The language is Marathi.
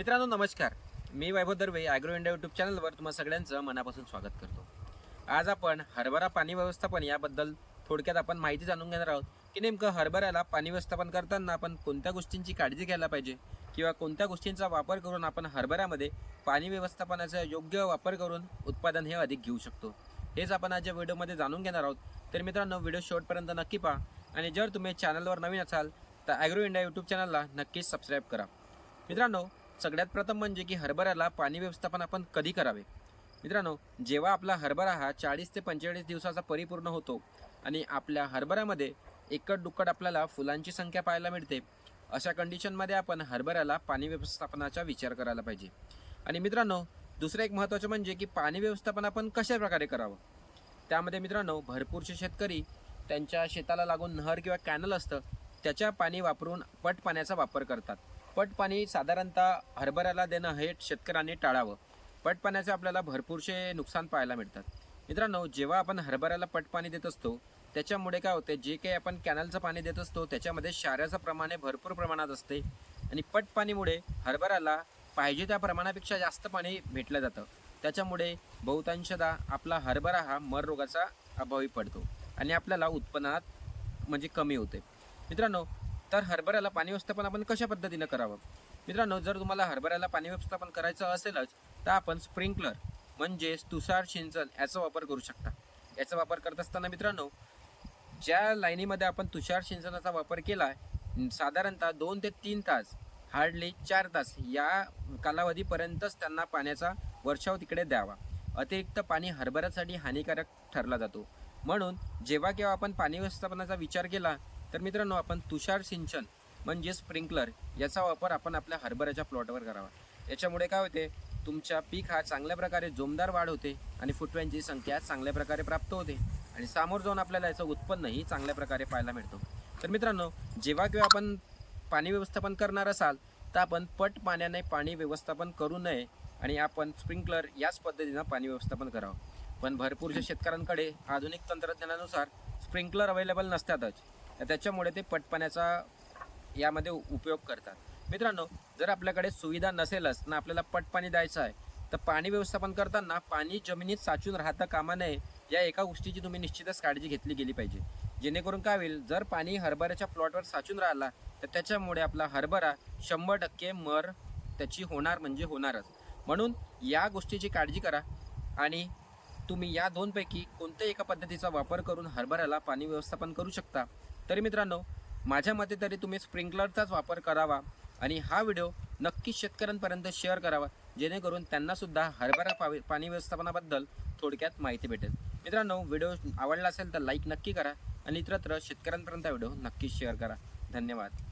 मित्रांनो नमस्कार. मी Vaibhav Darve agro India YouTube चॅनलवर तुम्हा सगळ्यांचं मनापासून स्वागत करतो. आज आपण हरभरा पाणी व्यवस्थापन याबद्दल थोडक्यात आपण माहिती जाणून घेणार आहोत की नेमकं हरभऱ्याला पाणी व्यवस्थापन करताना आपण कोणत्या गोष्टींची काळजी घ्यायला पाहिजे किंवा कोणत्या गोष्टींचा वापर करून आपण हरभऱ्यामध्ये पाणी व्यवस्थापनाचा योग्य वापर करून उत्पादन हे अधिक घेऊ शकतो? हेच आपण आज या व्हिडिओमध्ये जाणून घेणार आहोत. तर मित्रांनो व्हिडिओ शेवटपर्यंत नक्की पहा आणि जर तुम्ही चॅनलवर नवीन असाल तर ॲग्रो इंडिया यूट्यूब चॅनलला नक्कीच सबस्क्राईब करा. मित्रांनो सगळ्यात प्रथम म्हणजे की हरभऱ्याला पाणी व्यवस्थापन आपण कधी करावे? मित्रांनो जेव्हा आपला हरभरा हा चाळीस ते पंचेचाळीस दिवसाचा परिपूर्ण होतो आणि आपल्या हरभऱ्यामध्ये एकट दुक्कट आपल्याला फुलांची संख्या पाहायला मिळते अशा कंडिशनमध्ये आपण हरभऱ्याला पाणी व्यवस्थापनाचा विचार करायला पाहिजे. आणि मित्रांनो दुसरं एक महत्त्वाचं म्हणजे की पाणी व्यवस्थापन आपण कशा प्रकारे करावं? त्यामध्ये मित्रांनो भरपूरसे शेतकरी त्यांच्या शेताला लागून नहर किंवा कॅनल असतं त्याच्या पाणी वापरून पट पाण्याचा वापर करतात. पट पाणी साधारणतः हरभऱ्याला देणं हे शेतकऱ्यांनी टाळावं. पट पाण्याचे आपल्याला भरपूरसे नुकसान पाहायला मिळतात. मित्रांनो जेव्हा आपण हरभऱ्याला पट पाणी देत असतो त्याच्यामुळे काय होते? जे काही आपण कॅनलचं पाणी देत असतो त्याच्यामध्ये शाऱ्याचं प्रमाण हे भरपूर प्रमाणात असते आणि पट पाणीमुळे हरभऱ्याला पाहिजे त्या प्रमाणापेक्षा जास्त पाणी भेटलं जातं. त्याच्यामुळे बहुतांशदा आपला हरभरा हा मर रोगाचा अभावी पडतो आणि आपल्याला उत्पन्नात म्हणजे कमी होते. मित्रांनो तर हरभऱ्याला पाणी व्यवस्थापन आपण कशा पद्धतीनं करावं? मित्रांनो जर तुम्हाला हरभऱ्याला पाणी व्यवस्थापन करायचं असेलच तर आपण स्प्रिंकलर म्हणजेच तुषार सिंचन याचा वापर करू शकता. याचा वापर करत असताना मित्रांनो ज्या लाईनीमध्ये आपण तुषार सिंचनाचा वापर केला साधारणतः दोन ते तीन तास हार्डली चार तास या कालावधीपर्यंतच त्यांना पाण्याचा वर्षाव तिकडे द्यावा. अतिरिक्त पाणी हरभऱ्यासाठी हानिकारक ठरला जातो. म्हणून जेव्हा केव्हा आपण पाणी व्यवस्थापनाचा विचार केला तर मित्रांनो आपण तुषार सिंचन म्हणजे स्प्रिंकलर याचा वापर आपण आपल्या हरभऱ्याच्या प्लॉटवर करावा. याच्यामुळे काय होते तुमच्या पीक हा चांगल्या प्रकारे जोमदार वाढ होते आणि फुटव्यांची संख्या चांगल्या प्रकारे प्राप्त होते आणि सामोर जाऊन आपल्याला याचं उत्पन्नही चांगल्या प्रकारे पाहायला मिळतो. तर मित्रांनो जेव्हा केव्हा आपण पाणी व्यवस्थापन करणार असाल तर आपण पट पाण्याने पाणी व्यवस्थापन करू नये आणि आपण स्प्रिंकलर याच पद्धतीनं पाणी व्यवस्थापन करावं. पण भरपूरशा शेतकऱ्यांकडे आधुनिक तंत्रज्ञानानुसार स्प्रिंकलर अवेलेबल नसतातच. तर त्याच्यामुळे ते पटपाण्याचा यामध्ये उपयोग करतात. मित्रांनो जर आपल्याकडे सुविधा नसेलच ना आपल्याला पटपाणी द्यायचं आहे तर पाणी व्यवस्थापन करताना पाणी जमिनीत साचून राहता कामा नये या एका गोष्टीची तुम्ही निश्चितच काळजी घेतली गेली पाहिजे. जेणेकरून काय होईल जर पाणी हरभऱ्याच्या प्लॉटवर साचून राहिला तर त्याच्यामुळे आपला हरभरा शंभर टक्के मर त्याची होणार म्हणजे होणारच. म्हणून या गोष्टीची काळजी करा आणि तुम्ही या दोनपैकी कोणत्याही एका पद्धतीचा वापर करून हरभऱ्याला पाणी व्यवस्थापन करू शकता. तरी मित्रांनो माझ्या मते तरी तुम्ही स्प्रिंकलरचाच वापर करावा आणि हा व्हिडिओ नक्कीच शेतकऱ्यांपर्यंत शेअर करावा जेणेकरून त्यांनासुद्धा हरभरा पावी पाणी व्यवस्थापनाबद्दल थोडक्यात माहिती भेटेल. मित्रांनो व्हिडिओ आवडला असेल तर लाईक नक्की करा आणि इतरत्र शेतकऱ्यांपर्यंत व्हिडिओ नक्कीच शेअर करा. धन्यवाद.